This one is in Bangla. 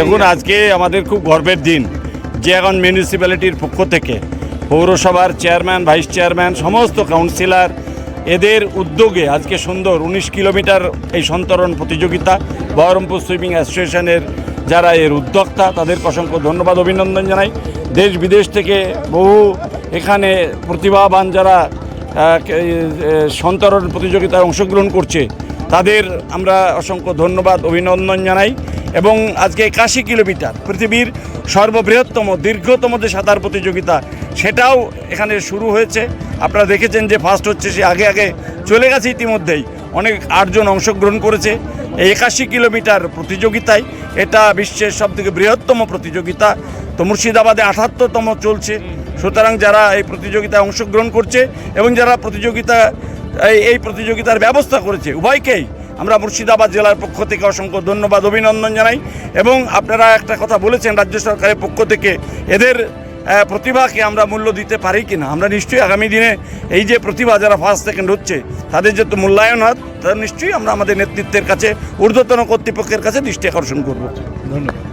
দেখুন, আজকে আমাদের খুব গর্বের দিন। যে এখন মিউনিসিপ্যালিটির পক্ষ থেকে পৌরসভার চেয়ারম্যান ভাইস চেয়ারম্যান সমস্ত কাউন্সিলর এদের উদ্যোগে আজকে সুন্দর উনিশ কিলোমিটার এই সন্তরণ প্রতিযোগিতা, বহরমপুর সুইমিং অ্যাসোসিয়েশনের যারা এর উদ্যোক্তা, তাদেরকে অসংখ্য ধন্যবাদ, অভিনন্দন জানাই। দেশ বিদেশ থেকে বহু এখানে প্রতিভাবান যারা সন্তরণ প্রতিযোগিতায় অংশগ্রহণ করছে তাদের আমরা অসংখ্য ধন্যবাদ, অভিনন্দন জানাই। এবং আজকে একাশি কিলোমিটার পৃথিবীর সর্ববৃহত্তম, দীর্ঘতম যে সাঁতার প্রতিযোগিতা, সেটাও এখানে শুরু হয়েছে। আপনারা দেখেছেন যে ফার্স্ট হচ্ছে সে আগে আগে চলে গেছে ইতিমধ্যেই। অনেক আটজন অংশগ্রহণ করেছে। এই একাশি কিলোমিটার প্রতিযোগিতায় এটা বিশ্বের সবথেকে বৃহত্তম প্রতিযোগিতা। তো মুর্শিদাবাদে আঠাত্তরতম চলছে। সুতরাং যারা এই প্রতিযোগিতায় অংশগ্রহণ করছে এবং যারা প্রতিযোগিতা এই এই প্রতিযোগিতার ব্যবস্থা করেছে। উভয়কেই আমরা মুর্শিদাবাদ জেলার পক্ষ থেকে অসংখ্য ধন্যবাদ, অভিনন্দন জানাই। এবং আপনারা একটা কথা বলেছেন, রাজ্য সরকারের পক্ষ থেকে এদের প্রতিভাকে আমরা মূল্য দিতে পারি কি না আমরা নিশ্চয়ই আগামী দিনে এই যে প্রতিভা যারা ফার্স্ট সেকেন্ড হচ্ছে, তাদের যে তো মূল্যায়ন হয়, তাদের নিশ্চয়ই আমরা আমাদের নেতৃত্বের কাছে, ঊর্ধ্বতন কর্তৃপক্ষের কাছে দৃষ্টি আকর্ষণ করব। ধন্যবাদ।